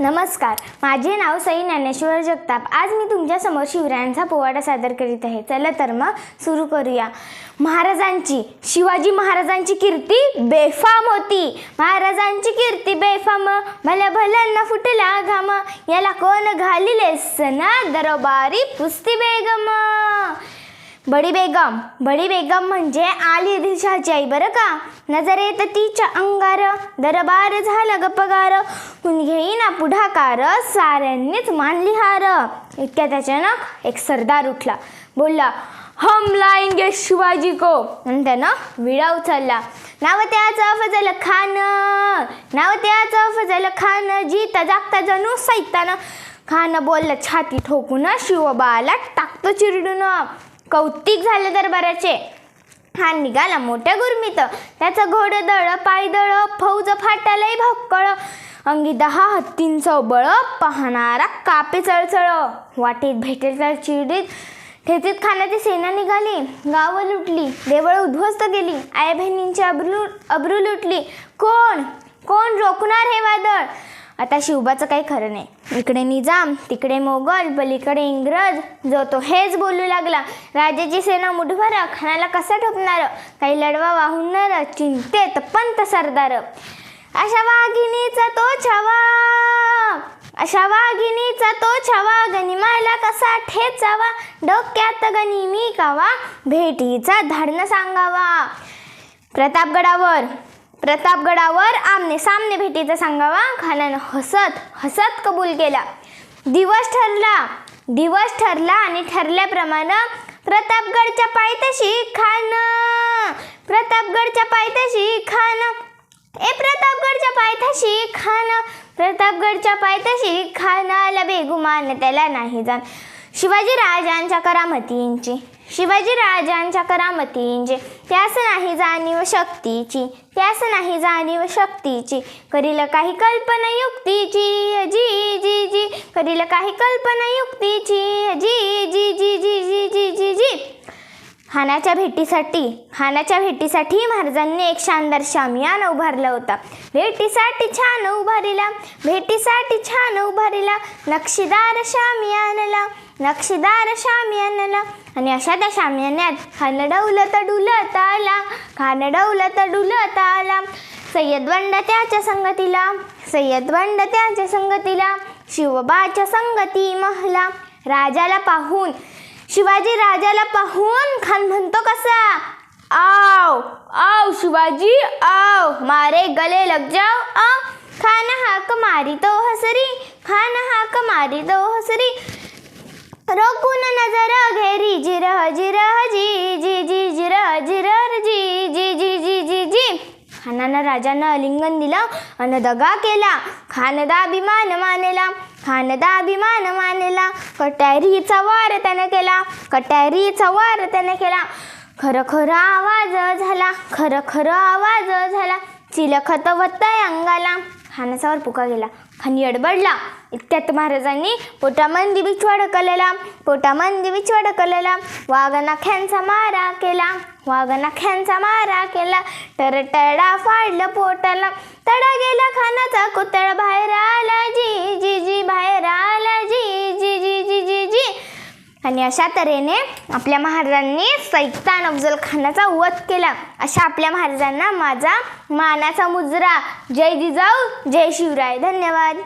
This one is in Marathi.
नमस्कार माझे नाव सई ज्ञानेश्वर जगताप. आज मी तुमच्यासमोर शिवरायांचा पोवाडा सादर करीत आहे. चला तर मग सुरू करूया. महाराजांची शिवाजी महाराजांची कीर्ती बेफाम होती. महाराजांची कीर्ती बेफाम भल्या भल्यांना फुटला घाम. याला कोण घालिले? सना दरबारी पुस्ती बेगम बडी बेगम. बडी बेगम म्हणजे आली दिशाची आई बरं का? नजर येत तिच्या अंगार. दरबार झाला गपगार कुणी घेईना पुढाकार. साऱ्यांनीच मानली हार. इतक्या त्याच्यानं एक सरदार उठला. बोलला हम लाएंगे शिवाजी को. आणि त्यानं विडा उचलला. नाव त्याचं फजल खान. नाव त्याचं फजल खान. जीता जागता जणू सैतान. खान बोलला छाती ठोकून शिवबाला टाकतो चिरडून. कौतिक झालं दरबाराचे. हा निघाला मोठ्या गुरमीत. त्याचं घोडं दळ पायदळ फौज फाटालय भक्कळ. अंगी दहा हत्तींचं बळ पाहणारा कापे चळचळ. वाटेत भेटेल त्या चिडीत ठेचीत खाण्याची सेना निघाली. गावं लुटली. देवळं उद्ध्वस्त गेली आई बहिणींची अब्रू अब्रू लुटली. कोण? कोण रोखणार हे वादळ? आता शिवबाचं काही खरं नाही. इकडे निजाम तिकडे मोगल पलीकडे इंग्रज जो तो हेच बोलू लागला. राजाची सेना मुठभर खानाला कसा ठोपणार? काही लढवा वाहुणार चिंतेत पंत सरदार. अशा वाघिणीचा तो छवा. अशा वाघिणीचा तो छवा. गनिमाला कसा ठेचावा? डोक्यात गणी मी कावा भेटीचा धाडणं सांगावा. प्रतापगडावर प्रतापगडावर आमने सामने भेटीचा सांगावा. खानानं हसत हसत कबूल केला. दिवस ठरला दिवस ठरला आणि ठरल्याप्रमाणे प्रतापगडच्या पायथ्याशी खान प्रतापगडच्या पायथ्याशी खान ए प्रतापगडच्या पायथ्याशी खान प्रतापगडच्या पायथ्याशी खानाला बेगुमान त्याला नाही जाण. शिवाजी राजांच्या करामतींची शिवाजी राजांच्या करामतींचे त्यास नाही जाणीव शक्तीची त्यास नाही जाणीव शक्तीची. करील काही कल्पना युक्तीची जी जी जी. करील काही कल्पना युक्तीची जी जी जी जी जी जी जी जी. हानाच्या भेटीसाठी हानाच्या भेटीसाठी महाराजांनी एक शानदार शामियान उभारला होता. भेटीसाठी छान उभारिला भेटीसाठी छान उभारिला नक्षीदार शामियानला. नक्षीदार शामियानला आणि अशा त्या शामियान्यात खान तर डुलत आला खान तर डुलत आला. सय्यदवंड त्याच्या संगतीला सय्यद वंड त्याच्या संगतीला शिवबाच्या संगती महला. राजाला पाहून शिवाजी राजाला पाहून खान म्हणतो कसा आव आव शिवाजी आव मारे गले लग जाओ आ खान हाक मारी तो हसरी खान हाक मारी तो हसरी रोकून नजर घेरी जिरह जिरह जी जी जी जिरह जिरह जी जी जी जी जी जी. खानानं राजानं अलिंगन दिलं अन दगा केला. खानदा अभिमान मानेला खानदा अभिमान मानेला. कटॅरीचा वार त्याने केला कटॅरीचा वार त्याने केला. खरं खरं आवाज झाला खरं खरं आवाज झाला. चिलखत वत्ताय अंगाला खानाचावर पुका गेला. आणि अडबडला. इतक्यात महाराजांनी पोटामंदी बिछवा ढकलला पोटामंदी बिछवा ढकलला वाघनाख्यांचा मारा केला. वाघनाख्यांचा मारा केला. तर तडा फाडलं पोटाला. तडा गेला खानाचा. कुतळ बाहेर आला. जी जी जी बाहेर आला. आणि अशा तऱ्हेने आपल्या महाराजांनी सैतान अफजल खानाचा वध केला. अशा आपल्या महाराजांना माझा मानाचा मुजरा. जय जिजाऊ जय शिवराय. धन्यवाद.